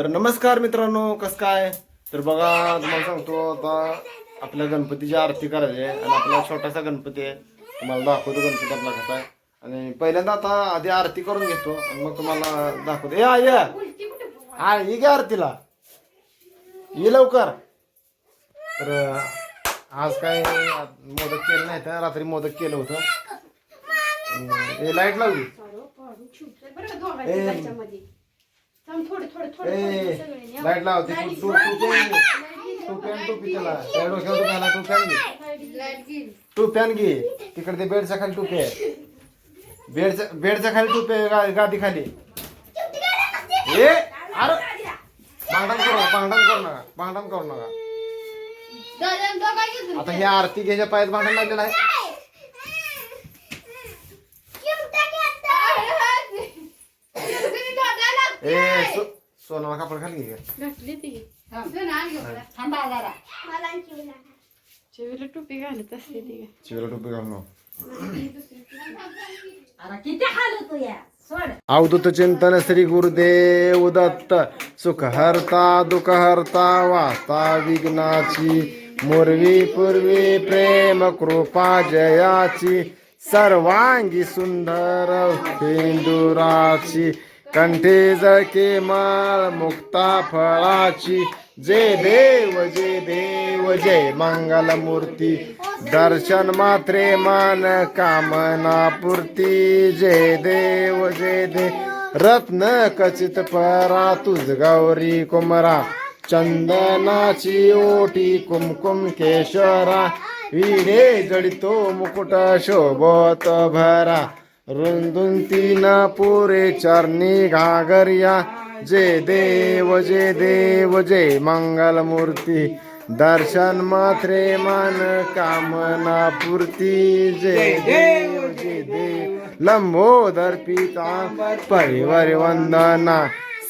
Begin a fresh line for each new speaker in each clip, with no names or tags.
तर नमस्कार मित्रांनो कसं काय तर बघा तुम्हाला सांगतो आता आपल्या गणपतीची आरती करायची आहे आणि आपला छोटासा गणपती आहे तुम्हाला दाखवतो गणपती आपला कसा आहे आणि पहिल्यांदा आता आधी आरती करून घेतो आणि मग तुम्हाला दाखवतो या या हा ये घ्या आरतीला ये लवकर तर आज काय मोदक केलं नाही तर रात्री मोदक केलं होतं हे लाइट लावली ए. ए लाईट लावते तू तू तू तू पेन टोपी त्याला त्या डोक्यावर तू घे. टू पॅन घे. तिकडे ते बेडच्या खाली टोपी आहे. बेडच्या बेडच्या खाली टोपी आहे गा- गादी खाली. ए अरे भांडण करू नका भांडण करू नका भांडण करू नका. आता हे आरती घ्यायच्या पायात भांडण लागलेलं आहे. सोनाला कापड खाली घे.
चिवीला टोपी घालत असते ती.
चिवला टोपी घालून
किती या? सोड.
अवधूत चिंतन श्री गुरुदेव दत्त. सुख हरता दुःख हरता वार्ता विघ्नाची. मुरवी पूर्वी प्रेम कृपा जयाची. सर्वांगी सुंदर हिंदुराची. कंठे जळके माळ मुक्ता फळाची. जय देव जय देव जय मंगल मूर्ती दर्शन मात्रे मान कामना पूर्ती. जय देव जय देव रत्न कचित परा तुझ गौरी कुमरा. चंदनाची ओटी कुमकुम केशरा. विडे जडितो मुकुट शोभत भरा. रुंदून तीना पुरे चरणी घागरिया. जय देव जय देव जय मंगल मूर्ती दर्शन मात्रे मन कामना पूर्ती. जय देव जय देव. लंबोदर पिता परिवार वंदना.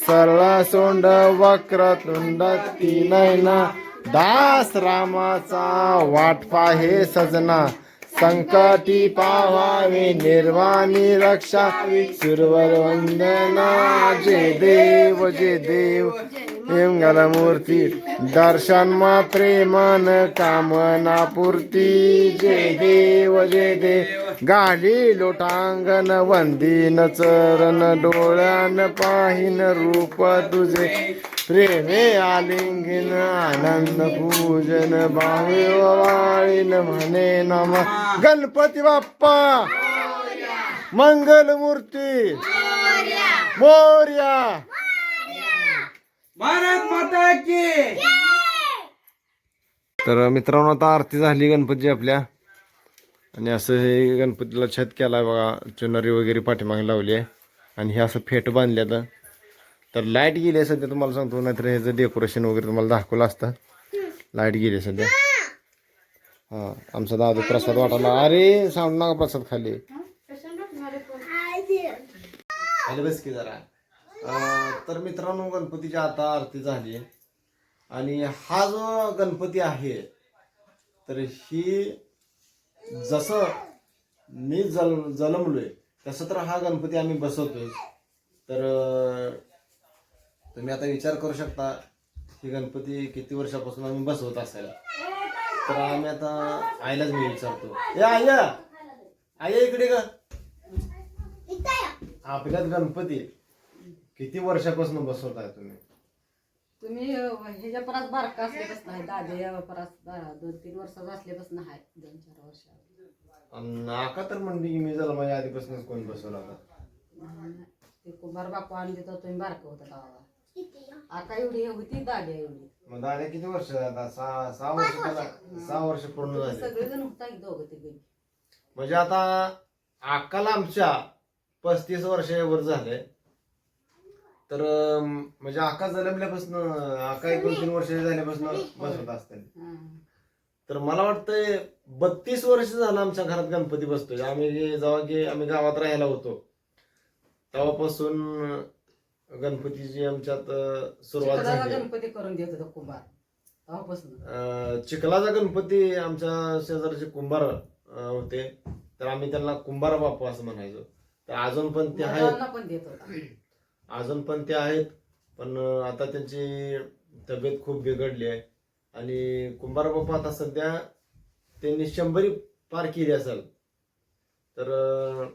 सरळा सोंड वक्र तुंड नयना दास रामाचा वाट पाहे सजना. संकटी पावावे निर्वाणी रक्षा सुरवर वंदना जय देव जय देव. मूर्ती दर्शन मात्रे मन कामना पूर्ती जय देव जय देव. गाली लोटांगण वंदीन चरण डोळ्यान पाहिन रूप तुझे. प्रेमे आलिंगन आनंद पूजन बावे वाळीन म्हणे नम. गणपती बाप्पा मंगल मूर्ती मोर्या.
भारत माता की!
तर मित्रांनो आता आरती झाली गणपती आपल्या. आणि असं हे गणपतीला छत केलाय बघा. चुनरी वगैरे पाठीमागे लावली आहे. आणि हे असं फेट बांधले तर तर लाइट गेली आहे सध्या तुम्हाला सांगतो. नाहीतर ह्याचं डेकोरेशन वगैरे तुम्हाला दाखवलं असतं. लाइट गेली आहे सध्या. हां आमचा दादू प्रसाद वाटायला अरे सांगू नका प्रसाद खाली. खाली बस की जरा. तर मित्रांनो गणपतीची आता आरती झाली. आणि हा जो गणपती आहे तर ही जसं मी जल जन्मलोय तसं तर हा गणपती आम्ही बसवतोय. तर तुम्ही आता विचार करू शकता ही गणपती किती वर्षापासून आम्ही बसवत असेल तर आम्ही आता आईलाच मी विचारतो ए आय आय इकडे ग. आपल्यात गणपती. किती वर्षापासून बसवताय तुम्ही?
तुम्ही ह्याच्या परात बारका असल्यापासून आहे दादे परात दोन तीन वर्षाचा असल्यापासून आहे दोन चार वर्ष.
अन आका तर म्हणली की मी जरा माझ्या आधीपासूनच कोण बसवला होता.
ते कुंभार बापू आणि तिथं तुम्ही बारकं होता गावाला आता एवढी होती दादे एवढी.
मग दादा किती वर्ष आता? सहा सहा वर्ष त्याला सहा वर्ष पूर्ण झाले.
सगळेजण होता की दोघं ते
म्हणजे आता अक्काला आमच्या पस्तीस वर्षावर झाले. तर म्हणजे आका जन्मल्यापासून आका एक दोन तीन वर्ष झाल्यापासून बसवत असतील तर मला वाटतंय बत्तीस वर्ष झालं आमच्या घरात गणपती बसतोय. आम्ही जे- जेव्हा की आम्ही गावात राहायला होतो तेव्हापासून गणपतीची आमच्यात सुरुवात झाली
गणपती करून देत होता कुंभार तेव्हापासून.
अं, चिखलाचा गणपती आमच्या शेजारचे कुंभार अं, होते. तर आम्ही त्यांना कुंभार बापू असं म्हणायचो. तर अजून पण ते आहेत.
मुलांना पण देत होता.
अजून पण ते आहेत पण आता त्यांची तब्येत खूप बिघडली आहे. आणि कुंभार बाप्पा आता सध्या त्यांनी शंभरी पार केली असेल. तर अं,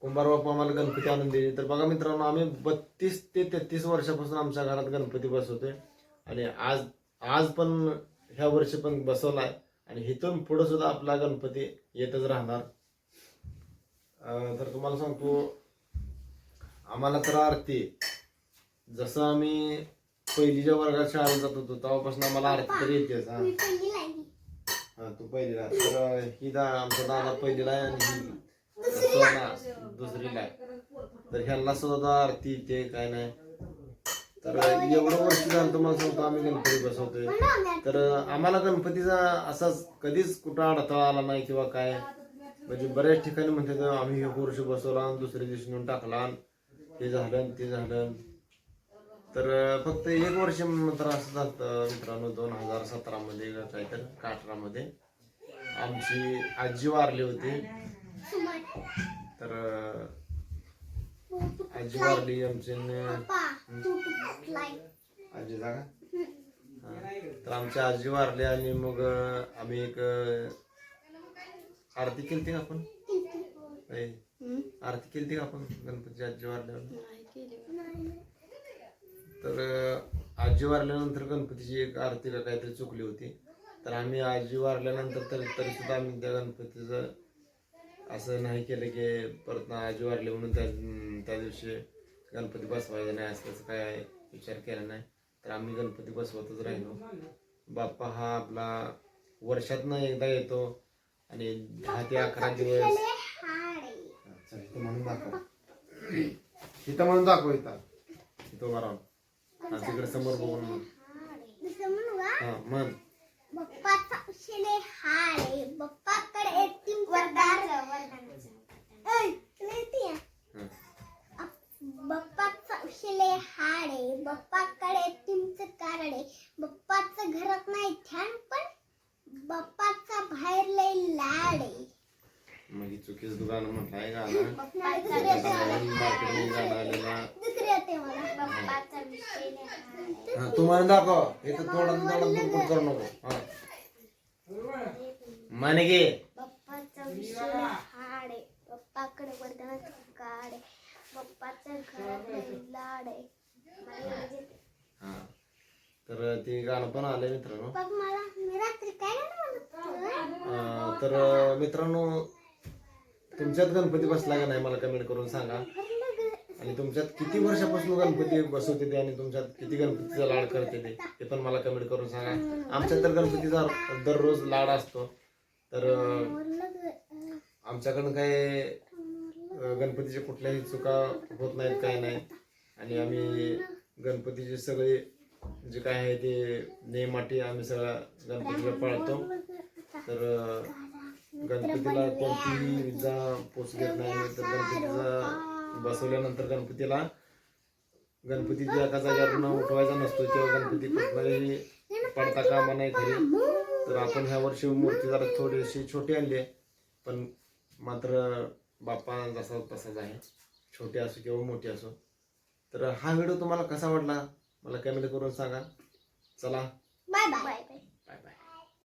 कुंभार बाप्पा आम्हाला गणपती आणून दिले. तर बघा मित्रांनो आम्ही बत्तीस ते तेहतीस वर्षापासून आमच्या घरात गणपती बसवतोय. आणि आज आज पण ह्या वर्षी पण बसवलाय. आणि इथून पुढे सुद्धा आपला गणपती येतच राहणार. तर तुम्हाला सांगतो आम्हाला तर आरती जसं आम्ही पहिलीच्या वर्गात शाळेत जात होतो तेव्हापासून आम्हाला आरती तरी येतेच हा. हा तू पहिलीला तर ही दा आमचा दादा पहिलीला आहे आणि ही सोना दुसरीला आहे. तर ह्यांना सुद्धा आरती येते काय नाही. तर एवढं वर्ष झालं तुम्हाला सांगतो आम्ही गणपती बसवतोय. तर आम्हाला गणपतीचा असाच कधीच कुठं अडथळा आला नाही किंवा काय. म्हणजे बऱ्याच ठिकाणी म्हणतात आम्ही एक वर्ष बसवला आणि दुसऱ्या दिवशी नेऊन टाकला ते झालं ते झालं. तर फक्त एक वर्ष मात्र असं झालं मित्रांनो दोन हजार सतरामध्ये काहीतरी का अठरामध्ये आमची आजी वारली होती. तर आजी वारली आमची आजी जागा. तर आमची आजी वारली आणि मग आम्ही एक आरती केलती का आपण? आरती केलती का आपण गणपतीची आजी वारल्यावर?
नाही केली
तर अं, आजी वारल्यानंतर गणपतीची एक आरती का काहीतरी चुकली होती. तर आम्ही आजी वारल्यानंतर तर तरी सुद्धा आम्ही त्या गणपतीचं असं नाही केलं की परत ना आजी वारली म्हणून त्या त्या दिवशी गणपती बसवायचा नाही असं तसं काय विचार केला नाही. तर आम्ही गणपती बसवतच राहिलो. बाप्पा हा आपला वर्षातनं एकदा येतो आणि दहा ते अकरा दिवस चल, इथं म्हणून दाखव इथं. म्हणून दाखव इथं इथं उभा राहून. हा, तिकडे समोर बघून म्हण. हा म्हण.
बप्पाचा उशिले हाडे बप्पाकडे वरदार ऐ, तुला येते या?
हा.
बप्पाचा उशिले हाडे बप्पाकडे तीनच कारडे बप्पाचं घरात नाही ध्यान पण बप्पाचा बाहेर लय लाडे
मग आहे गाणं मार्केटमध्ये गाणं आलेलं हा तुम्हाला दाखव. इथं थोडं थोडं बुडबुड करू नको. हा. माने घे
बप्पाचा उशिले हाडे बप्पाकडे वरदानाचे काडे बप्पाच्या घरात लय लाडे मला एवढं येते.
हा तर ते गाणं पण आलंय मित्रांनो तर मित्रांनो तुमच्यात गणपती बसला का नाही मला कमेंट करून सांगा. आणि तुमच्यात किती वर्षापासून गणपती बसवते ते आणि तुमच्यात किती गणपतीचा लाड करते ते ते पण मला कमेंट करून सांगा. आमच्यात तर गणपतीचा दररोज लाड असतो. तर आमच्याकडनं काय गणपतीचे कुठल्याही चुका होत नाहीत काय नाही आणि आम्ही गणपतीचे सगळे जे काय आहे ते नेमाटी आम्ही सगळ्या गणपतीला पाळतो. तर गणपतीला कोणतीही विजा पोच देत नाही तर गणपतीचा बसवल्यानंतर गणपतीला गणपतीच्या एका जागेवर उठवायचा नसतो तेव्हा गणपती कुठलाही पडता कामा नाही घरी. तर आपण ह्या वर्षी मूर्ती जरा थोडीशी छोटी आणली आहे पण मात्र बाप्पा जसा तसाच आहे. छोटी असो किंवा मोठी असो. तर हा व्हिडिओ तुम्हाला कसा वाटला? मला कमेंट करून सांगा. चला.
Bye bye